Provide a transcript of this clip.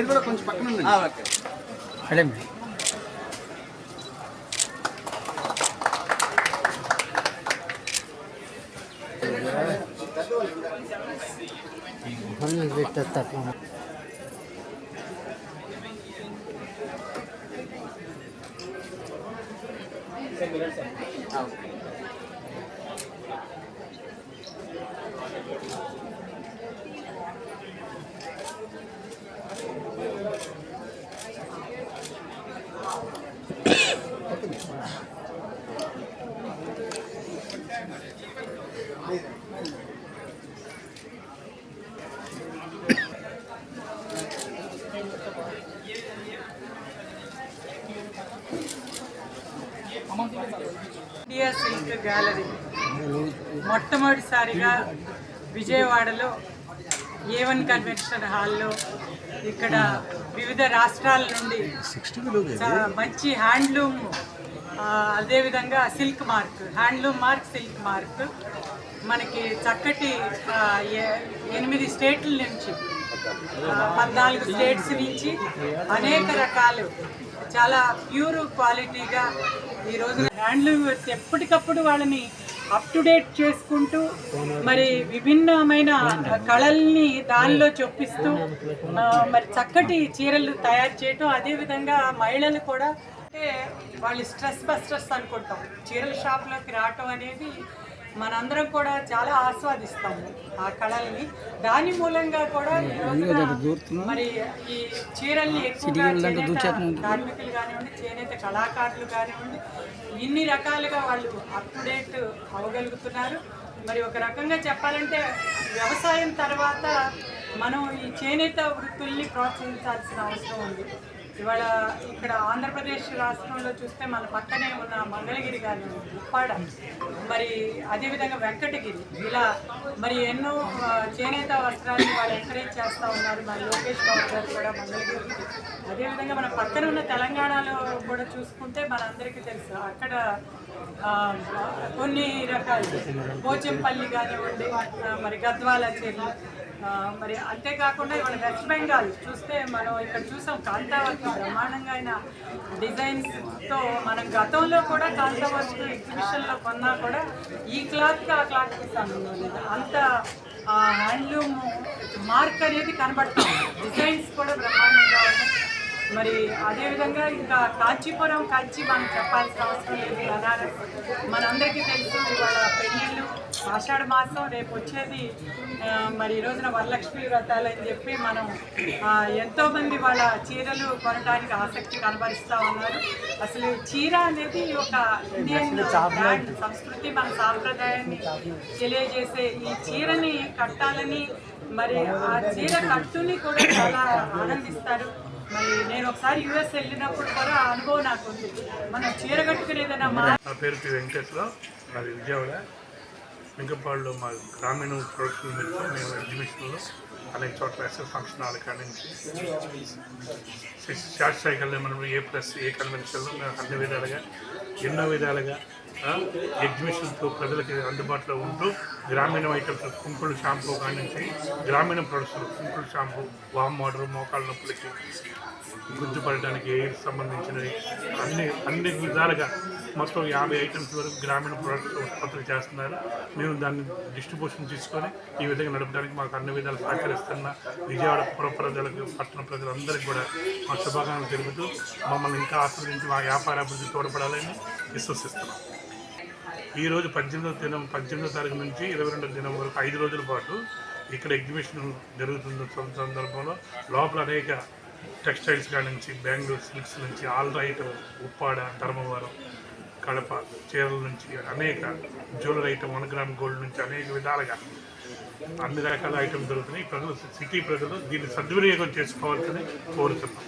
మీరు కూడా కొంచెం పక్కన ఉండండి ఓకే. India silk gallery. మొట్టమొదటిసారిగా విజయవాడలో ఏ వన్ కన్వెన్షన్ హాల్లో ఇక్కడ వివిధ రాష్ట్రాల నుండి మంచి హ్యాండ్లూమ్ అదేవిధంగా silk mark handloom mark silk mark. మనకి చక్కటి ఎనిమిది స్టేట్ల నుంచి పద్నాలుగు స్టేట్స్ నుంచి అనేక రకాలు చాలా ప్యూర్ క్వాలిటీగా ఈ రోజు హ్యాండ్లూమర్స్ ఎప్పటికప్పుడు వాళ్ళని అప్ టు డేట్ చేసుకుంటూ మరి విభిన్నమైన కళల్ని దానిలో చొప్పిస్తూ మరి చక్కటి చీరలు తయారు చేయటం అదేవిధంగా మహిళలు కూడా అంటే వాళ్ళు స్ట్రెస్ బస్టర్స్ అనుకుంటాం. చీరల షాప్లోకి రావటం అనేది మనందరం కూడా చాలా ఆస్వాదిస్తాము ఆ కళల్ని. దాని మూలంగా కూడా మరి ఈ చీరల్ని ఎక్కువగా కార్మికులు కానివ్వండి చేనేత కళాకారులు కానివ్వండి ఇన్ని రకాలుగా వాళ్ళు అప్ టు డేట్ అవ్వగలుగుతున్నారు. మరి ఒక రకంగా చెప్పాలంటే వ్యవసాయం తర్వాత మనం ఈ చేనేత వృత్తుల్ని ప్రోత్సహించాల్సిన అవసరం ఉంది. ఇవాళ ఇక్కడ ఆంధ్రప్రదేశ్ రాష్ట్రంలో చూస్తే మన పక్కనే ఉన్న మంగళగిరి కానీ ఉప్పాడ. మరి అదేవిధంగా వెంకటగిరి. ఇలా మరి ఎన్నో చేనేత వస్త్రాన్ని వాళ్ళు ఎంకరేజ్ చేస్తూ ఉన్నారు. మరి లోకేష్ బాబు గారు కూడా మంగళగిరి అదేవిధంగా మన పక్కన ఉన్న తెలంగాణలో కూడా చూసుకుంటే మనందరికీ తెలుసు అక్కడ కొన్ని రకాలు. పోచంపల్లి కానివ్వండి మరి గద్వాల చీరలు మరి అంతేకాకుండా ఇవాళ వెస్ట్ బెంగాల్ చూస్తే మనం ఇక్కడ చూసాం కాంతావర్క్ బ్రహ్మాండంగా అయిన డిజైన్స్తో మనం గతంలో కూడా కాంతావర్క్ ఎగ్జిబిషన్లో కొన్నా కూడా ఈ క్లాత్కి ఆ క్లాత్కి సంబంధం లేదు. అంత హ్యాండ్లూమ్ మార్క్ అనేది కనబడతాం. డిజైన్స్ కూడా బ్రహ్మాండంగా ఉన్నాయి. మరి అదేవిధంగా ఇంకా కాంచీపురం కంచి మనం చెప్పాల్సిన అవసరం లేదు. బనారస్ మనందరికీ తెలుసు ఇవాళ పెళ్ళిళ్ళు ఆషాఢ మాసం రేపు వచ్చేది మరి ఈ రోజున వరలక్ష్మి వ్రతాలు అని చెప్పి మనం ఎంతోమంది వాళ్ళ చీరలు కొనడానికి ఆసక్తి కనబరుస్తూ ఉన్నారు. అసలు చీర అనేది ఒక ఇండియన్ బ్రాండ్ సంస్కృతి మన సాంప్రదాయాన్ని తెలియజేసే ఈ చీరని కట్టాలని మరి ఆ చీర కట్టుని కూడా చాలా ఆనందిస్తారు. మరి నేను ఒకసారి యుఎస్ వెళ్ళినప్పుడు కూడా అనుభవం నాకు ఉంది. మనం చీర కట్టుకుని ఏదైనా మా నా పేరు వెంకటేశ్వరరావు నాది విజయవాడ. వెంకపాడులో మా గ్రామీణ ప్రొడక్షన్ మీద మేము ఎగ్జిబిషన్లో అనేక చోట్ల ఎస్ఎస్ ఫంక్షన్ హాల్ కాడి నుంచి షార్ట్ సైకిల్ మనం ఏ ప్లస్ ఏ కన్వెన్షన్లో మేము అన్ని విధాలుగా ఎన్నో విధాలుగా ఆ, ఎగ్జిబిషన్తో ప్రజలకి అందుబాటులో ఉంటూ గ్రామీణ ఐటమ్స్ కుంకుడు షాంపూ కాడి నుంచి గ్రామీణ ప్రొడక్ట్స్ కుంకుడు షాంపూ వామ్ వాటర్ మోకాళ్ళ నొప్పులకి గుర్తుపడడానికి ఎయిర్ సంబంధించినవి. అన్ని అన్ని విధాలుగా మొత్తం యాభై ఐటమ్స్ వరకు గ్రామీణ ప్రొడక్ట్స్ ఉత్పత్తులు చేస్తున్నారు. మేము దాన్ని డిస్ట్రిబ్యూషన్ తీసుకొని ఈ విధంగా నడపడానికి మాకు అన్ని విధాలు సహకరిస్తున్న విజయవాడ పుర ప్రజలకు పట్టణ ప్రజలందరికీ కూడా మా శుభాకాంక్షలు తెలుపుతూ మమ్మల్ని ఇంకా ఆస్వాదించి మా వ్యాపార అభివృద్ధి తోడ్పడాలని విశ్వసిస్తున్నాం. ఈరోజు పద్దెనిమిదవ పద్దెనిమిదో దినం పద్దెనిమిదవ తారీఖు నుంచి ఇరవై రెండవ దినం వరకు ఐదు రోజుల పాటు ఇక్కడ ఎగ్జిబిషన్ జరుగుతున్న సందర్భంలో లోపల అనేక టెక్స్టైల్స్ కాడి నుంచి బెంగళూరు సిల్క్స్ నుంచి ఆల్ రైట్ ఉప్పాడ ధర్మవరం కడప చీరల నుంచి అనేక jewellery item one gram gold నుంచి అనేక విధాలుగా అన్ని రకాల ఐటమ్ దొరుకుతున్నాయి. ప్రజలు సిటీ ప్రజలు దీన్ని సద్వినియోగం చేసుకోవాలని కోరుతున్నాం.